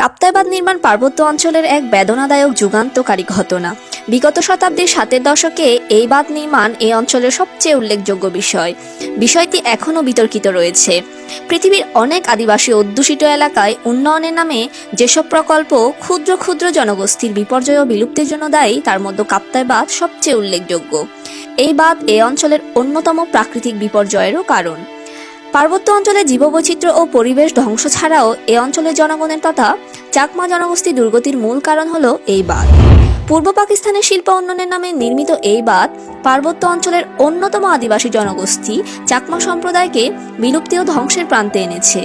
কাপ্তাই বাঁধ নির্মাণ পার্বত্য অঞ্চলের এক বেদনাদায়ক যুগান্তকারী ঘটনা। বিগত শতাব্দীর সাতের দশকে এই বাঁধ নির্মাণ এই অঞ্চলের সবচেয়ে উল্লেখযোগ্য বিষয়। বিষয়টি এখনও বিতর্কিত রয়েছে। পৃথিবীর অনেক আদিবাসী অধ্যুষিত এলাকায় উন্নয়নের নামে যেসব প্রকল্প ক্ষুদ্র ক্ষুদ্র জনগোষ্ঠীর বিপর্যয় ও বিলুপ্তির জন্য দায়ী, তার মধ্যে কাপ্তাই সবচেয়ে উল্লেখযোগ্য। এই বাঁধ এই অঞ্চলের অন্যতম প্রাকৃতিক বিপর্যয়েরও কারণ। পার্বত্য অঞ্চলে জীববৈচিত্র্য ও পরিবেশ ধ্বংস ছাড়াও এ অঞ্চলের জনগণের তথা চাকমা জনগোষ্ঠী দুর্গতির মূল কারণ হল এই বাঁধ। পূর্ব পাকিস্তানের শিল্প উন্নয়নের নামে নির্মিত এই বাঁধ পার্বত্য অঞ্চলের অন্যতম আদিবাসী জনগোষ্ঠী চাকমা সম্প্রদায়কে বিলুপ্তি ও ধ্বংসের প্রান্তে এনেছে।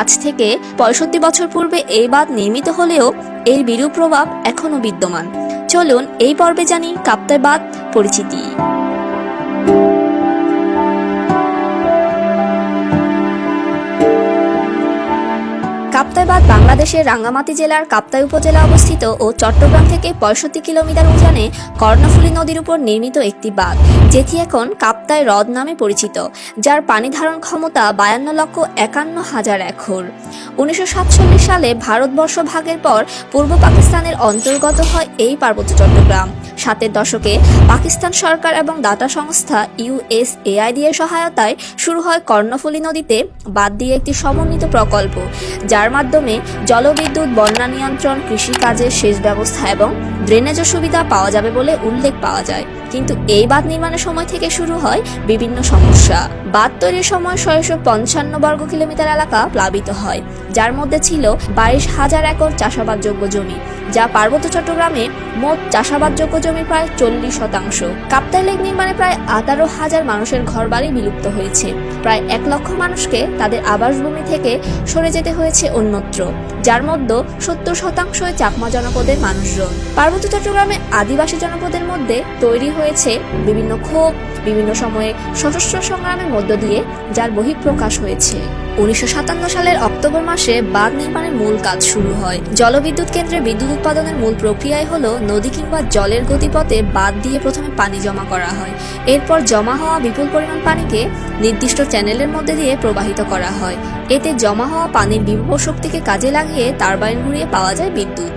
আজ থেকে পঁয়ষট্টি বছর পূর্বে এই বাঁধ নির্মিত হলেও এর বিরূপ প্রভাব এখনও বিদ্যমান। চলুন এই পর্বে জানি কাপ্তাই বাঁধ পরিচিতি। বাংলাদেশের রাঙ্গামাটি জেলার কাপ্তাই উপজেলা অবস্থিত ও চট্টগ্রাম থেকে পঁয়ষট্টি কিলোমিটার উজানে কর্ণফুলী নদীর উপর নির্মিত একটি বাঁধ, যেটি এখন কাপ্তাই হ্রদ নামে পরিচিত, যার পানি ধারণ ক্ষমতা বায়ান্ন লক্ষ একান্ন হাজার একর। উনিশশো সাতচল্লিশ সালে ভারতবর্ষ ভাগের পর পূর্ব পাকিস্তানের অন্তর্গত হয় এই পার্বত্য চট্টগ্রাম। সাতের দশকে পাকিস্তান সরকার এবং দাতা সংস্থা ইউএসএআইডি এর সহায়তায় শুরু হয় কর্ণফুলী নদীতে বাদ দিয়ে একটি সমন্বিত প্রকল্প, যার মাধ্যমে জলবিদ্যুৎ, বন্যা নিয়ন্ত্রণ, কৃষিকাজের সেচ ব্যবস্থা এবং ড্রেনেজের সুবিধা পাওয়া যাবে বলে উল্লেখ পাওয়া যায়। কিন্তু এই বাঁধ নির্মাণের সময় থেকে শুরু হয় বিভিন্ন সমস্যা। বাঁধ তৈরির সময় ছয়শো পঞ্চান্ন বর্গ কিলোমিটার এলাকা প্লাবিত হয়, যার মধ্যে ছিল বাইশ হাজার একর চাষাবাদযোগ্য জমি, যা পার্বত্য চট্টগ্রামে মোট চাষাবাদযোগ্য জমি প্রায় চল্লিশ শতাংশ। কাপ্তাই লেক নির্মাণে প্রায় আঠারো হাজার মানুষের ঘরবাড়ি বিলুপ্ত হয়েছে। প্রায় এক লক্ষ মানুষকে তাদের আবাসভূমি থেকে সরে যেতে হয়েছে অন্যত্র, যার মধ্যে সত্তর শতাংশই চাকমা জনপদের মানুষজন। পার্বত্য চট্টগ্রামে আদিবাসী জনপদের মধ্যে তৈরি হয়েছে বিভিন্ন ক্ষোভ, বিভিন্ন সময়ে সশস্ত্র সংগ্রামের মধ্য দিয়ে, যার বহিঃপ্রকাশ হয়েছে। উনিশশো সাতান্ন সালের অক্টোবর মাসে বাঁধ নির্মাণের মূল কাজ শুরু হয়। জলবিদ্যুৎ কেন্দ্রে বিদ্যুৎ উৎপাদনের মূল প্রক্রিয়াই হলো নদী কিংবা জলের গতিপথে বাঁধ দিয়ে প্রথমে পানি জমা করা হয়। এরপর জমা হওয়া বিপুল পরিমাণ পানিকে নির্দিষ্ট চ্যানেলের মধ্যে দিয়ে প্রবাহিত করা হয়। এতে জমা হওয়া পানির বিভব শক্তিকে কাজে লাগিয়ে টারবাইন ঘুরিয়ে পাওয়া যায় বিদ্যুৎ।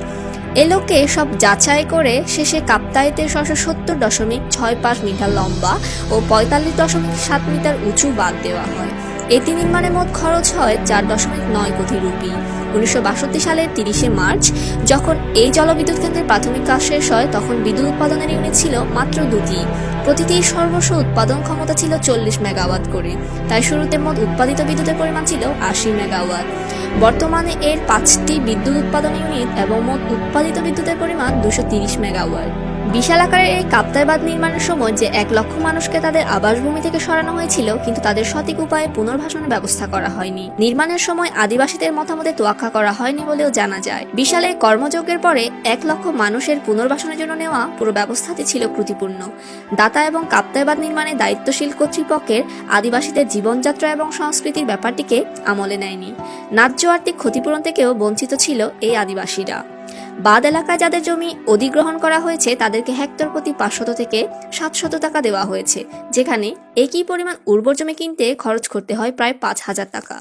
এ লোকে সব যাচাই করে শেষে কাপ্তাইতে ছশো সত্তর দশমিক ছয় পাঁচ মিটার লম্বা ও পঁয়তাল্লিশ দশমিক সাত মিটার উঁচু বাদ দেওয়া হয়। এটি নির্মাণে মোট খরচ হয় চার দশমিক নয় কোটি রুপি। উনিশশো বাষট্টি সালের তিরিশে মার্চ, যখন এই জলবিদ্যুৎ কেন্দ্রের প্রাথমিক কাজ শেষ হয়, তখন বিদ্যুৎ উৎপাদনের ইউনিট ছিল মাত্র দুটি। প্রতিটি সর্বস্ব উৎপাদন ক্ষমতা ছিল চল্লিশ মেগাওয়াট করে। তাই শুরুতে মোট উৎপাদিত বিদ্যুতের পরিমাণ ছিল আশি মেগাওয়াট। বর্তমানে এর পাঁচটি বিদ্যুৎ উৎপাদন ইউনিট এবং মোট উৎপাদিত বিদ্যুতের পরিমাণ দুশো তিরিশ মেগাওয়াট। বিশাল আকারের এই কাপ্তাই বাঁধ নির্মাণের সময় যে এক লক্ষ মানুষকে তাদের আবাসভূমি থেকে সরানো হয়েছিল, কিন্তু তাদের সঠিক উপায়ে পুনর্বাসনের ব্যবস্থা করা হয়নি। নির্মাণের সময় আদিবাসীদের মতামতে তোয়াক্কা করা হয়নি বলেও জানা যায়। বিশাল এই কর্মযজ্ঞের পরে এক লক্ষ মানুষের পুনর্বাসনের জন্য নেওয়া পুরো ব্যবস্থাটি ছিল ত্রুটিপূর্ণ। দাতা এবং কাপ্তাই বাঁধ নির্মাণে দায়িত্বশীল কর্তৃপক্ষের আদিবাসীদের জীবনযাত্রা এবং সংস্কৃতির ব্যাপারটিকে আমলে নেয়নি। ন্যায্য আর্থিক ক্ষতিপূরণ থেকেও বঞ্চিত ছিল এই আদিবাসীরা। বাদ এলাকায় যাদের জমি অধিগ্রহণ করা হয়েছে, তাদেরকে হেক্টর প্রতি পাঁচশত থেকে সাতশত টাকা দেওয়া হয়েছে, যেখানে একই পরিমাণ উর্বর জমি কিনতে খরচ করতে হয় প্রায় পাঁচ হাজার টাকা।